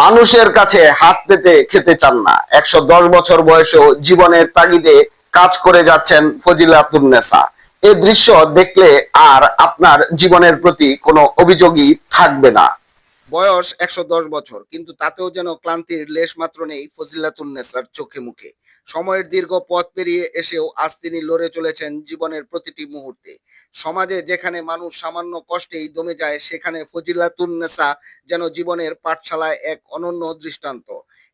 মানুষের কাছে হাত পেতে খেতে চান না। একশো দশ বছর বয়সেও জীবনের তাগিদে কাজ করে যাচ্ছেন ফজিলাতুন্নেসা এ দৃশ্য দেখলে আর আপনার জীবনের প্রতি কোনো অভিযোগই থাকবে না। বয়স একশো দশ বছর, কিন্তু তাতেও যেন ক্লান্তির লেশ মাত্র নেই ফজিলাতুন্নেসার চোখে মুখে। সময়ের দীর্ঘ পথ পেরিয়ে এসেও আজ তিনি লড়ে চলেছেন জীবনের প্রতিটি মুহূর্তে। সমাজে যেখানে মানুষ সামান্য কষ্টেই দমে যায়, সেখানে ফজিলাতুন্নেসা যেন জীবনের পাঠশালায় এক অনন্য দৃষ্টান্ত।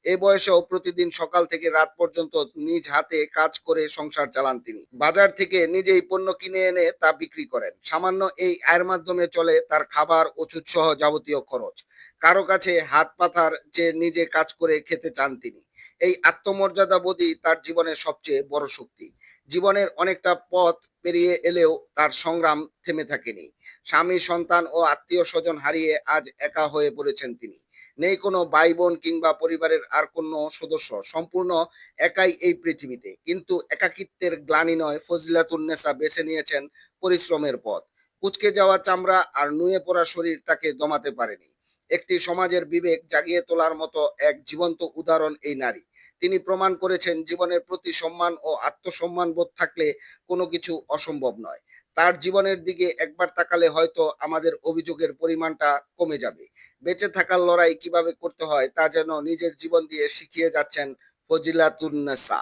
এই বয়সেও প্রতিদিন সকাল থেকে রাত পর্যন্ত নিজ হাতে কাজ করে সংসার চালান তিনি। বাজার থেকে নিজেই পণ্য কিনে এনে তা বিক্রি করেন। সামান্য এই আয়ের মাধ্যমে চলে তার খাবার ওষুধ সহ যাবতীয় খরচ। কারও কাছে হাত পাথার যে নিজে কাজ করে খেতে চান তিনি। এই আত্মমর্যাদা বোধই তার জীবনের সবচেয়ে বড় শক্তি। জীবনের অনেকটা পথ পেরিয়ে এলেও তার সংগ্রাম থেমে থাকেনি। স্বামী, সন্তান ও আত্মীয় স্বজন হারিয়ে আজ একা হয়ে পড়েছেন তিনি। নেই কোনো ভাই বোন কিংবা পরিবারের আর কোনো সদস্য। সম্পূর্ণ একাই এই পৃথিবীতে। কিন্তু একাকিত্বের গ্লানি নয় ফজিলাতুন্নেসা বেছে নিয়েছেন পরিশ্রমের পথ। কুচকে যাওয়া চামড়া আর নুয়ে পড়া শরীর তাকে দমাতে পারেনি। একটি সমাজের বিবেক জাগিয়ে তোলার মতো এক জীবন্ত উদাহরণ এই নারী। তিনি প্রমাণ করেছেন জীবনের প্রতি সম্মান ও আত্মসম্মান বোধ থাকলে কোনো কিছু অসম্ভব নয়। তার জীবনের দিকে একবার তাকালে হয়তো আমাদের অভিযোগের পরিমাণটা কমে যাবে। বেঁচে থাকার লড়াই কীভাবে করতে হয় তা যেন নিজের জীবন দিয়ে শিখিয়ে যাচ্ছেন ফজিলাতুন্নেসা